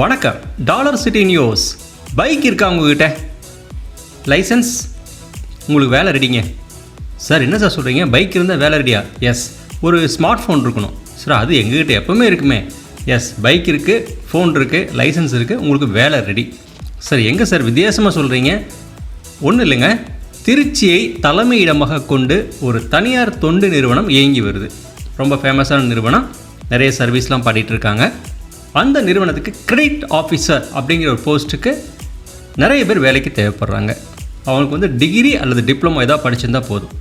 வணக்கம் dollar city news bike இருக்கா உங்ககிட்ட? லைசன்ஸ் உங்களுக்கு வேலை ரெடிங்க சார் என்ன சார் சொல்கிறீங்க பைக் இருந்தால் வேலை ரெடியா எஸ் ஒரு ஸ்மார்ட் ஃபோன் இருக்கணும். சார் அது எங்ககிட்ட எப்போவுமே இருக்குமே. எஸ் பைக் இருக்குது ஃபோன் இருக்குது லைசன்ஸ் இருக்குது உங்களுக்கு வேலை ரெடி சார் எங்கே சார் வித்தியாசமாக சொல்கிறீங்க ஒன்றும் இல்லைங்க. திருச்சியை தலைமையிடமாக கொண்டு ஒரு தனியார் தொண்டு நிறுவனம் இயங்கி வருது. ரொம்ப ஃபேமஸான நிறுவனம். நிறைய சர்வீஸ்லாம் பண்ணிகிட்டு இருக்காங்க. அந்த நிறுவனத்துக்கு கிரெடிட் ஆஃபீஸர் அப்படிங்கிற ஒரு போஸ்ட்டுக்கு நிறைய பேர் வேலைக்கு தேவைப்படுறாங்க. அவங்களுக்கு வந்து டிகிரி அல்லது டிப்ளமோ ஏதாவது படிச்சிருந்தா போதும்.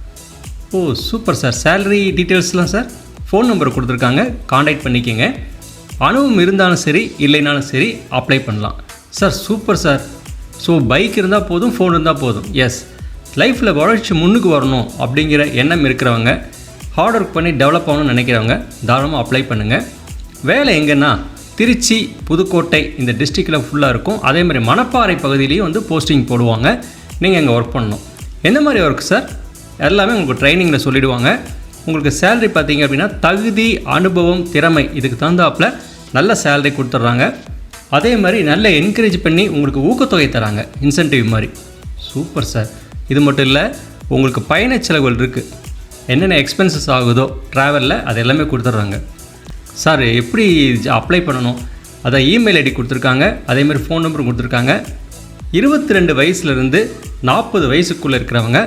ஓ சூப்பர் சார் சேலரி டீட்டெயில்ஸ்லாம் சார் ஃபோன் நம்பர் கொடுத்துருக்காங்க. காண்டாக்ட் பண்ணிக்கோங்க. அனுபவம் இருந்தாலும் சரி இல்லைனாலும் சரி அப்ளை பண்ணலாம். Sir super sir so bike இருந்தால் போதும் ஃபோன் இருந்தால் போதும். எஸ் லைஃப்பில் வளர்ச்சி முன்னுக்கு வரணும் அப்படிங்கிற எண்ணம் இருக்கிறவங்க ஹார்ட் ஒர்க் பண்ணி டெவலப் ஆகணும்னு நினைக்கிறவங்க தாராளமாக அப்ளை பண்ணுங்கள் வேலை எங்கன்னா திருச்சி புதுக்கோட்டை இந்த டிஸ்ட்ரிக்டில் ஃபுல்லாக இருக்கும். அதே மாதிரி மணப்பாறை பகுதியிலையும் வந்து போஸ்டிங் போடுவாங்க. நீங்கள் அங்கே ஒர்க் பண்ணணும். எந்த மாதிரி ஒர்க் சார் எல்லாமே உங்களுக்கு ட்ரைனிங்கில் சொல்லிடுவாங்க. உங்களுக்கு சேலரி பார்த்தீங்க அப்படின்னா தகுதி அனுபவம் திறமை இதுக்கு தகுந்தாப்புல நல்ல சேலரி கொடுத்துட்றாங்க. அதே மாதிரி நல்ல என்கரேஜ் பண்ணி உங்களுக்கு ஊக்கத்தொகை தராங்க. இன்சென்டிவ் மாதிரி. சூப்பர் சார் இது மட்டும் இல்லை உங்களுக்கு பயண செலவுகள் இருக்குது என்னென்ன எக்ஸ்பென்சஸ் ஆகுதோ ட்ராவலில் அது எல்லாமே கொடுத்துட்றாங்க. சார் எப்படி அப்ளை பண்ணணும்? அதான் இமெயில் ஐடி கொடுத்துருக்காங்க அதேமாதிரி ஃபோன் நம்பரும் கொடுத்துருக்காங்க. இருபத்தி ரெண்டு வயசுலேருந்து நாற்பது வயசுக்குள்ளே இருக்கிறவங்க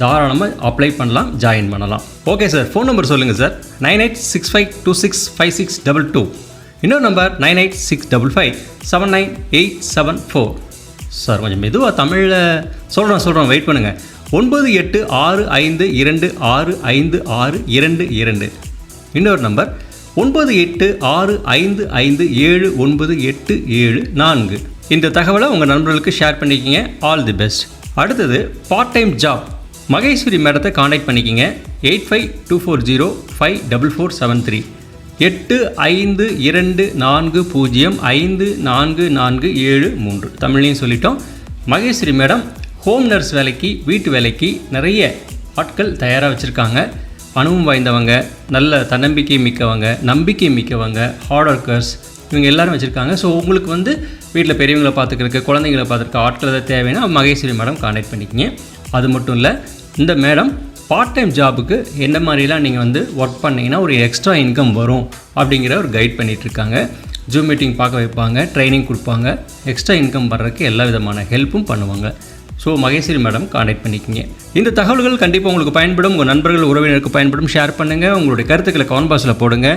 தாராளமாக அப்ளை பண்ணலாம் ஜாயின் பண்ணலாம். ஓகே சார் ஃபோன் நம்பர் சொல்லுங்கள் sir nine eight six five two six five six double two இன்னொரு number nine eight six double five seven nine eight seven four sir கொஞ்சம் மெதுவாக தமிழில் சொல்கிறேன் சொல்கிறோம் வெயிட் பண்ணுங்கள் ஒன்பது எட்டு ஆறு ஐந்து இரண்டு ஆறு ஐந்து ஆறு இரண்டு இரண்டு. இன்னொரு நம்பர் ஒன்பது எட்டு ஆறு ஐந்து ஐந்து ஏழு ஒன்பது எட்டு ஏழு நான்கு. இந்த தகவலை உங்கள் நண்பர்களுக்கு ஷேர் பண்ணிக்கிங்க. ஆல் தி பெஸ்ட் அடுத்தது பார்ட் டைம் ஜாப் மகேஸ்வரி மேடத்தை காண்டாக்ட் பண்ணிக்கிங்க. Eight five two four zero five double four seven three எட்டு ஐந்து இரண்டு நான்கு பூஜ்ஜியம் ஐந்து நான்கு நான்கு ஏழு மூன்று. தமிழ்லையும் சொல்லிட்டோம். மகேஸ்வரி மேடம் ஹோம் நர்ஸ் வேலைக்கு வீட்டு வேலைக்கு நிறைய ஆட்கள் தயாராக வச்சுருக்காங்க. பணமும் வாய்ந்தவங்க நல்ல தன்னம்பிக்கை மிக்கவங்க நம்பிக்கை மிக்கவங்க ஹார்ட் ஒர்க்கர்ஸ் இவங்க எல்லாரும் வச்சுருக்காங்க. ஸோ உங்களுக்கு வந்து வீட்டில் பெரியவங்களை பார்த்துக்கிறதுக்கு குழந்தைங்களை பார்த்துருக்க ஆட்கள் ஏதாவது தேவைன்னா மகேஸ்வரி மேடம் காண்டாக்ட் பண்ணிக்கிங்க. அது மட்டும் இல்லை இந்த மேடம் பார்ட் டைம் ஜாபுக்கு எந்த மாதிரிலாம் நீங்கள் வந்து ஒர்க் பண்ணீங்கன்னா ஒரு எக்ஸ்ட்ரா இன்கம் வரும் அப்படிங்கிற ஒரு கைட் பண்ணிகிட்ருக்காங்க ஜூம் மீட்டிங் பார்க்க வைப்பாங்க ட்ரைனிங் கொடுப்பாங்க எக்ஸ்ட்ரா இன்கம் வர்றதுக்கு எல்லா விதமான ஹெல்ப்பும் பண்ணுவாங்க. ஸோ மகேஸ்வரி மேடம் காண்டாக்ட் பண்ணிக்கிங்க. இந்த தகவல்கள் கண்டிப்பாக உங்களுக்கு பயன்படும். உங்கள் நண்பர்கள் உறவினருக்கு பயன்படும். ஷேர் பண்ணுங்கள் உங்களுடைய கருத்துக்களை கமெண்ட் பாக்ஸில் போடுங்க.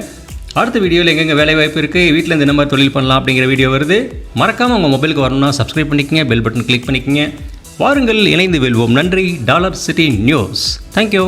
அடுத்த வீடியோவில் எங்கெங்கே வேலை வாய்ப்பு இருக்குது வீட்டில் இருந்து என்ன மாதிரி தொழில் பண்ணலாம் அப்படிங்கிற வீடியோ வருது. மறக்காமல் உங்கள் மொபைலுக்கு வரணும்னா சப்ஸ்கிரைப் பண்ணிக்கங்க. பெல் பட்டன் கிளிக் பண்ணிக்கங்க. வாருங்கள் இணைந்து வெல்வோம். நன்றி. Dollar city news. தேங்க்யூ